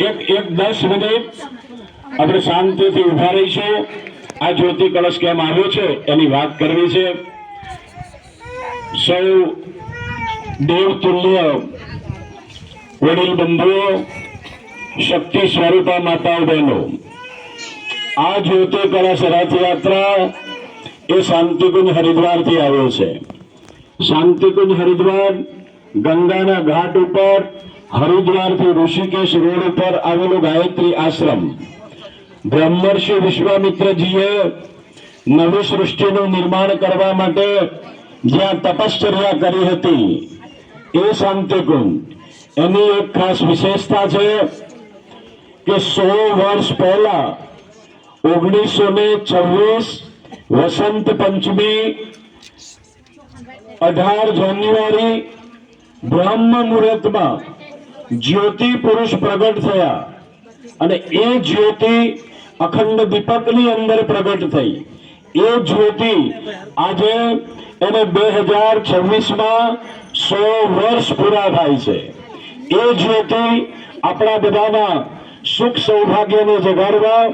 એક એક દસ મિનિટ આપણે શાંતિથી ઊભા રહીશું. આ જ્યોતિ કળશ કેમ આવ્યો છે એની વાત કરવી છે. સૌ દેવતુલ્ય વડીલ બંધુઓ, શક્તિ સ્વરૂપા માતાઓ બહેનો, આ જ્યોતિ કળશ રથયાત્રા એ શાંતિકુંજ હરિદ્વારથી આવ્યો છે. શાંતિકુંજ હરિદ્વાર ગંગાના ઘાટ ઉપર હરિદ્વારથી ઋષિકેશ રોડ ઉપર આવેલો ગાયત્રી આશ્રમ. બ્રહ્મર્ષિ વિશ્વામિત્રજીએ નવી સૃષ્ટિનું નિર્માણ કરવા માટે જ્યાં તપશ્ચર્યા કરી હતી. એ શાંતિકુંડ. એની એક ખાસ વિશેષતા છે કે સો વર્ષ પહેલા ઓગણીસો ને છવ્વીસ વસંત પંચમી અઢાર જાન્યુઆરી બ્રહ્મ મુહૂર્તમાં જ્યોતિ પુરુષ પ્રગટ થયા. અને એ જ્યોતિ અખંડ દીપકની અંદર પ્રગટ થઈ. એ જ્યોતિ આજે એને બે હજાર છવ્વીસમાં સો વર્ષ પૂરા થાય છે. એ જ્યોતિ આપણા બધાના સુખ સૌભાગ્યને જગાડવા,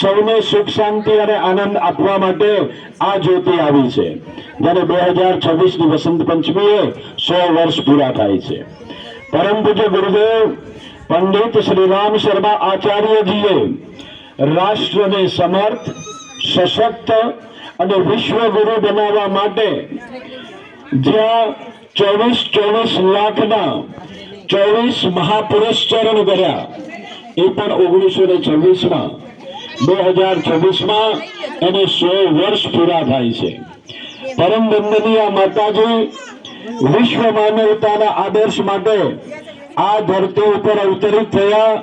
સૌને સુખ શાંતિ અને આનંદ આપવા માટે આ જ્યોતિ આવી છે. જ્યારે બે હજાર છવ્વીસની વસંત પંચમીએ સો વર્ષ પૂરા થાય છે. પરમ પૂજ્ય ગુરુદેવ, પંડિત શ્રી રામ શર્મા આચાર્યજીએ રાષ્ટ્રને સમર્થ, સશક્ત અને વિશ્વગુરુ બનાવવા માટે જ્યાં ચોવીસ ચોવીસ લાખના ચોવીસ મહાપુરુષ ચરણ કર્યા. એ પણ ઓગણીસો ને છવ્વીસમાં. બે હજાર છવ્વીસમાં એને સો વર્ષ પૂરા થાય છે. પરમ વંદનીય માતાજી વિશ્વ માનવતાના આદર્શ માટે આ ધરતી ઉપર અવતરિત થયા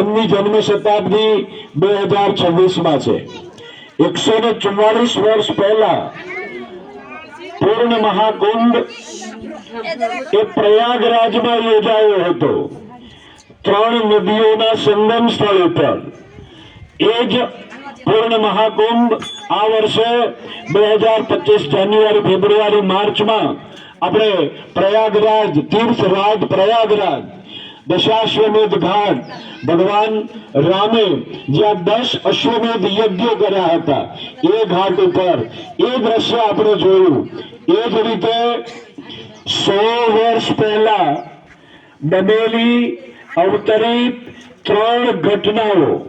એમની જન્મ શતાબ્દી બે હજાર છવ્વીસમાં છે. એકસો ને ચુમ્માલીસ વર્ષ પહેલા પૂર્ણ મહાકુંભ એ પ્રયાગરાજમાં યોજાયો હતો. ત્રણ નદીઓના સંગમ સ્થળ ઉપર. એ જ પૂર્ણ મહાકુંભ આ વર્ષે બે હજાર પચીસ જાન્યુઆરી, ફેબ્રુઆરી, માર્ચમાં આપણે પ્રયાગરાજ તીર્થરાજ પ્રયાગરાજ, દશાશ્વમેધ ઘાટ, ભગવાન રામે જ્યાં દસ અશ્વમેધ યજ્ઞો કર્યા હતા, એ ઘાટ ઉપર. એ દ્રશ્ય આપણે જોયું. એ જ રીતે સો વર્ષ પહેલા બનેલી અવતરિત ત્રણ ઘટનાઓ,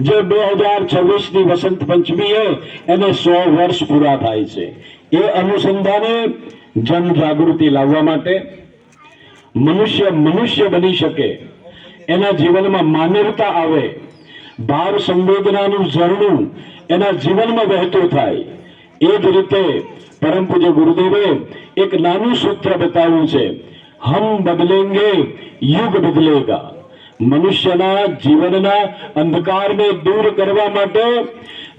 જે બે હજાર છવ્વીસની વસંત પંચમીએ એને સો વર્ષ પૂરા થાય છે. એ અનુસંધાને જન જાગૃતિ લાવવા માટે મનુષ્ય મનુષ્ય બની શકે. એના જીવનમાં માનવતા આવે. ભાવ સંવેદનાનું ઝરણું એના જીવનમાં વહેતું થાય. એ જ રીતે પરમ પૂજ્ય ગુરુદેવે એક નાનું સૂત્ર બતાવ્યું છે. હમ બદલેંગે, યુગ બદલેગા. મનુષ્યના જીવનના અંધકારને દૂર કરવા માટે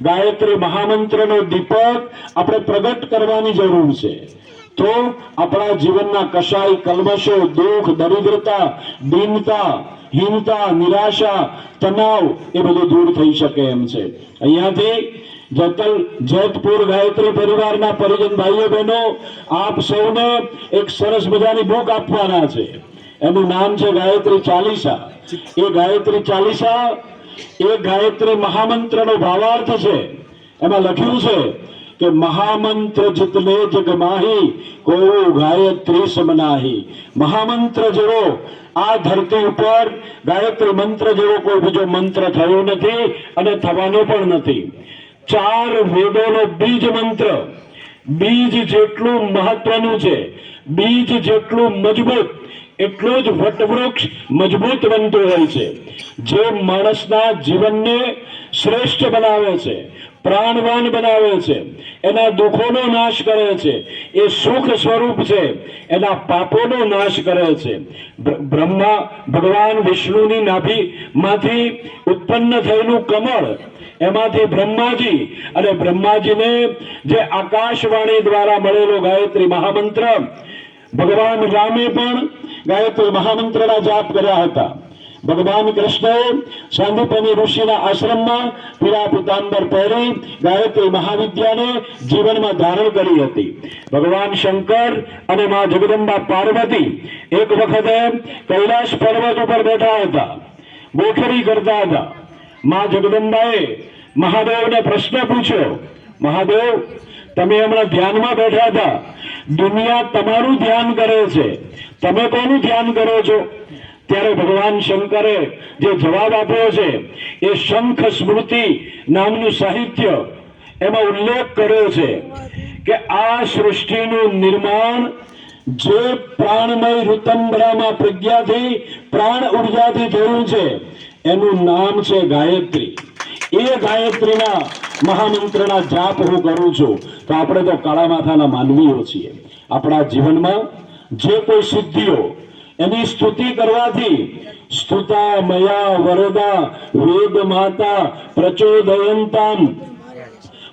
ગાયત્રી મહામંત્રનો દીપક આપણે પ્રગટ કરવાની જરૂર છે. તો આપણા જીવનના કશાય કલ્મશો, દુઃખ, દરિદ્રતા, દીનતા, હીનતા, નિરાશા, તણાવ એ બધું દૂર થઈ શકે એમ છે. અહીંયાથી જતલ જેતપુર ગાયત્રી પરિવારના પરિજન ભાઈઓ બહેનો, આપ સૌને એક સરસ મજાની બુક આપવાના છે. એનું નામ છે ગાયત્રી ચાલીસા. એ ગાયત્રી ચાલીસા એ ગાયત્રી મહામંત્રનો ભાવાર્થ છે. એમાં લખ્યું છે કે મહામંત્ર જીતલે જગ માહી, કોઈ ગાયત્રી સમનાહી મહામંત્ર જેવો આ ધરતી ઉપર ગાયત્રી મંત્ર જેવો કોઈ બીજો મંત્ર થયો નથી અને થવાનો પણ નથી. ચાર વેદોનો બીજ મંત્ર. બીજ જેટલું મહત્વનું છે, બીજ જેટલું મજબૂત એટલું જ વટવૃક્ષ મજબૂત બનતું હોય છે. જે માણસના જીવનને શ્રેષ્ઠ બનાવે છે, પ્રાણવાન બનાવે છે, એના દુઃખોનો નાશ કરે છે, એ સુખ સ્વરૂપ છે, એના પાપોનો નાશ કરે છે. બ્રહ્મા ભગવાન વિષ્ણુની નાભીમાંથી ઉત્પન્ન થયેલું કમળ, એમાંથી બ્રહ્માજી અને બ્રહ્માજીને જે આકાશવાણી દ્વારા મળેલો ગાયત્રી મહામંત્ર, ભગવાન રામે પણ ગાયત્રી મહામંત્રના જાપ કર્યા હતા. ભગવાન કૃષ્ણએ સાંદીપની ઋષિના આશ્રમમાં પીળા પિતાંબર પહેરી ગાયત્રી મહાવિદ્યાને જીવનમાં ધારણ કરી હતી. ભગવાન શંકર અને મા જગદંબા પાર્વતી એક વખતે કૈલાશ પર્વત ઉપર બેઠા હતા. ગોખરી કરતા હતા. મા જગદંબાએ મહાદેવને પ્રશ્ન પૂછ્યો, મહાદેવ તમે હમણાં ધ્યાનમાં બેઠા હતા. દુનિયા તમારું ધ્યાન કરે છે. તમે કોનું ધ્યાન કરો છો? ત્યારે ભગવાન શંકરે જે જવાબ આપ્યો છે, એ શંખ સ્મૃતિ નામનું સાહિત્ય એમાં ઉલ્લેખ કર્યો છે કે આ સૃષ્ટિનું નિર્માણ જે પ્રાણમય ઋતંબરામાં પ્રજ્ઞાથી પ્રાણ ઉર્જાથી થયું છે, એનું નામ છે ગાયત્રી. એ ગાયત્રીના મહામંત્રના જાપ હું કરું છું. તો આપણે તો કાળા માથાના માનવીઓ છીએ. આપણા જીવનમાં જે કોઈ સિદ્ધિઓ, એની સ્તુતિ કરવાથી સ્તુતા મયા વરદા વેદ માતા પ્રચોદયંતામ.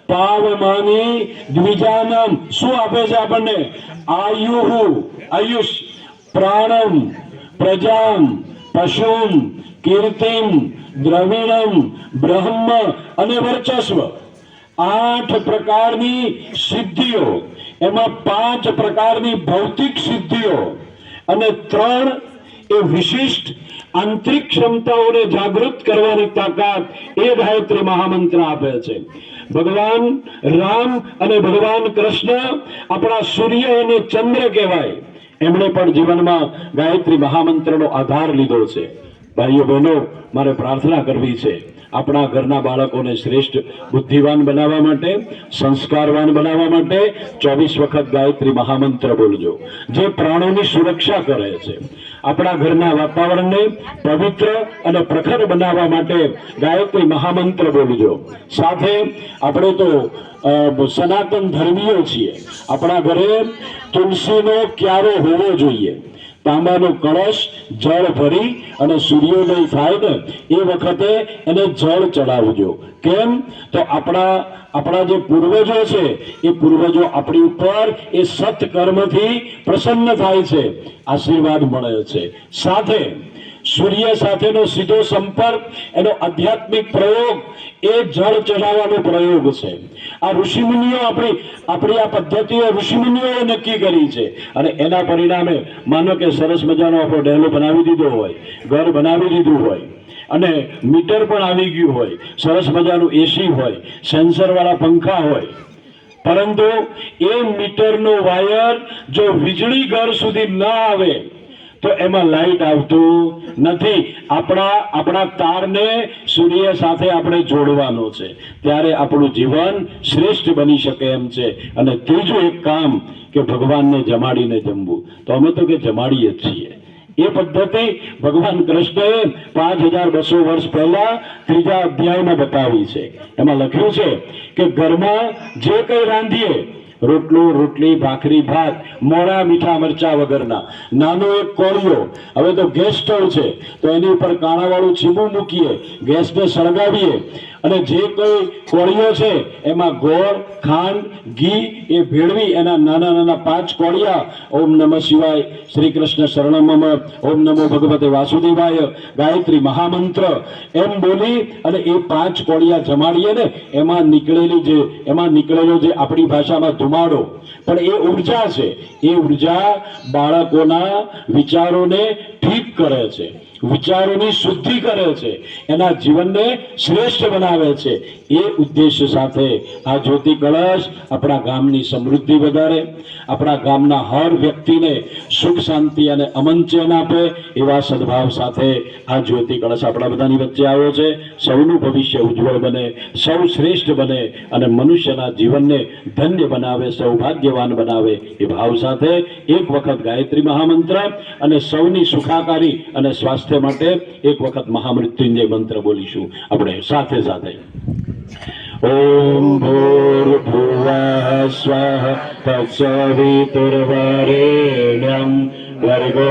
પાવમાની દ્વિજાનમ. શું આપે છે આપણને? આયુહુ, આયુષ, પ્રાણમ, પ્રજામ, પશુમ કીર્તિમ, દ્રવિણમ, બ્રહ્મ અને વર્ચસ્વ. આઠ પ્રકારની સિદ્ધિઓ. એમાં પાંચ પ્રકારની ભૌતિક સિદ્ધિઓ. અને ત્રણ એ વિશિષ્ટ આંતરિક ક્ષમતાઓને જાગૃત કરવાની તાકાત એ ગાયત્રી મહામંત્ર આપે છે. ભગવાન રામ અને ભગવાન કૃષ્ણ આપણા સૂર્ય અને ચંદ્ર કહેવાય. એમણે પણ જીવનમાં ગાયત્રી મહામંત્રનો આધાર લીધો છે. ભાઈઓ બહેનો, મારે પ્રાર્થના કરવી છે. આપણા ઘરના બાળકોને શ્રેષ્ઠ બુદ્ધિવાન બનાવવા માટે, સંસ્કારવાન બનાવવા માટે ચોવીસ વખત ગાયત્રી મહામંત્ર બોલજો. જે પ્રાણોની સુરક્ષા કરે છે. આપણા ઘરના વાતાવરણને પવિત્ર અને પ્રખર બનાવવા માટે ગાયત્રી મહામંત્ર બોલજો. સાથે આપણે તો સનાતન ધર્મીઓ છીએ. આપણા ઘરે તુલસીનો ક્યારો હોવો જોઈએ. તાંબાનો કળશ, જળ ભરી અને સૂર્યોદય થાય ને, એ વખતે એને જળ ચડાવજો. કેમ? તો આપણા આપણા જે પૂર્વજો છે, એ પૂર્વજો આપણી ઉપર એ સત્કર્મથી પ્રસન્ન થાય છે. આશીર્વાદ મળે છે. સાથે સૂર્ય સાથેનો સીધો સંપર્ક, એનો આધ્યાત્મિક પ્રયોગ, એ જળ ચઢાવવાનો પ્રયોગ છે. આ ઋષિમુનિઓ આપણી આપણી આ પદ્ધતિઓ ઋષિમુનિઓએ નક્કી કરી છે. અને એના પરિણામે, માનો કે સરસ મજાનો આપણો ડેલો બનાવી દીધો હોય, ઘર બનાવી દીધું હોય, અને મીટર પણ આવી ગયું હોય, સરસ મજાનું એસી હોય, સેન્સરવાળા પંખા હોય. પરંતુ એ મીટરનો વાયર જો વીજળી ઘર સુધી ન આવે તો એમાં લાઈટ આવતું નથી. આપણા આપણા તારને સૂર્ય સાથે આપણે જોડવાનો છે. ત્યારે આપણું જીવન શ્રેષ્ઠ બની શકે એમ છે. અને ત્રીજું એક કામ કે ભગવાનને જમાડીને જમવું. તો અમે તો કે જમાડીએ જ છીએ. એ પદ્ધતિ ભગવાન કૃષ્ણએ પાંચ હજાર બસો વર્ષ પહેલા ત્રીજા અધ્યાયમાં બતાવી છે. એમાં લખ્યું છે કે ઘરમાં જે કંઈ રાંધીએ રોટલો, રોટલી, ભાખરી, ભાત મોડા મીઠા મરચા વગરના. નાનો એક કોળિયો. હવે તો ગેસ સ્ટવ છે. તો એની ઉપર કાણાવાળું છીબું મૂકીએ. ગેસને સળગાવીએ. અને જે કોઈ કોળિયો છે, એમાં ગોળ, ખાંડ, ઘી એ ભેળવી એના નાના નાના પાંચ કોળિયા ઓમ નમઃ શિવાય શ્રી કૃષ્ણ શરણમ ઓમ નમો ભગવતે વાસુદેવાય, ગાયત્રી મહામંત્ર. એમ બોલી અને એ પાંચ કોળિયા જમાડીએ ને, એમાં નીકળેલી જે, એમાં નીકળેલો જે આપણી ભાષામાં ધુમાડો પણ એ ઊર્જા છે. એ ઊર્જા બાળકોના વિચારોને ઠીક કરે છે. વિચારોની શુદ્ધિ કરે છે. એના જીવનને શ્રેષ્ઠ બનાવે છે. એ ઉદ્દેશ્ય સાથે આ જ્યોતિ કળશ આપણા ગામની સમૃદ્ધિ વધારે, આપણા ગામના હર વ્યક્તિને સુખ, શાંતિ અને અમન ચેન આપે એવા સદભાવ સાથે આ જ્યોતિ કળશ આપણા બધાની વચ્ચે આવ્યો છે. સૌનું ભવિષ્ય ઉજ્જવળ બને, સૌ શ્રેષ્ઠ બને અને મનુષ્યના જીવનને ધન્ય બનાવે સૌભાગ્યવાન બનાવે એ ભાવ સાથે એક વખત ગાયત્રી મહામંત્ર અને સૌની સુખાકારી અને સ્વાસ્થ્ય માટે એક વખત મહામૃત્યુંજય મંત્ર બોલીશું. આપણે સાથે સાથે. ઓમ ભૂર્ભુવઃ સ્વઃ તત્સવિતુર્વરેણ્યં વર્ગો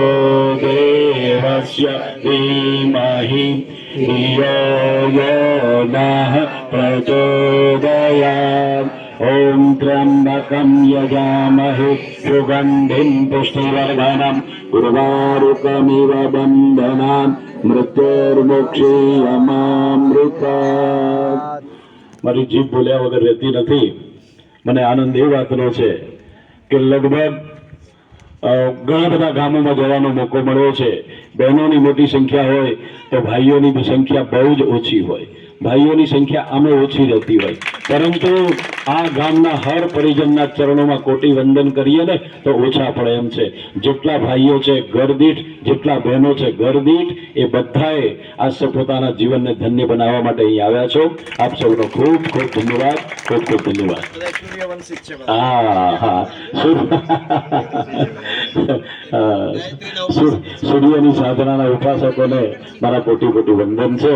દેવસ્ય ધીમહિ ધિયો યો નઃ પ્રચોદયાत्. ॐ त्र्यम्बकं यजामहे सुगन्धिं पुष्टिवर्धनं उर्वारुकमिव बन्धनान् મૃત્યુર્મુક્ષીયમામૃતા મારી જીભ બોલ્યા વગર રહેતી નથી મને આનંદ એ વાતનો છે કે લગભગ અ, ઘણા બધા ગામોમાં જવાનો મોકો મળ્યો છે બહેનોની મોટી સંખ્યા હોય તો ભાઈઓની બી સંખ્યા બહુ જ ઓછી હોય ભાઈઓની સંખ્યા આમે ઓછી રહેતી હોય. પરંતુ આ ગામના હર પરિજનના ચરણોમાં કોટી વંદન કરીએ ને તો ઓછા પડે એમ છે. જેટલા ભાઈઓ છે ઘરદીઠ જેટલા બહેનો છે ઘરદીઠ એ બધાએ આ પોતાના જીવનને ધન્ય બનાવવા માટે અહીં આવ્યા છો. આપ સૌનો ખૂબ ખૂબ ધન્યવાદ ખૂબ ખૂબ ધન્યવાદ. હા હા સૂર- સૂર્યની સાધનાના ઉપાસકોને મારા કોટી કોટી વંદન છે.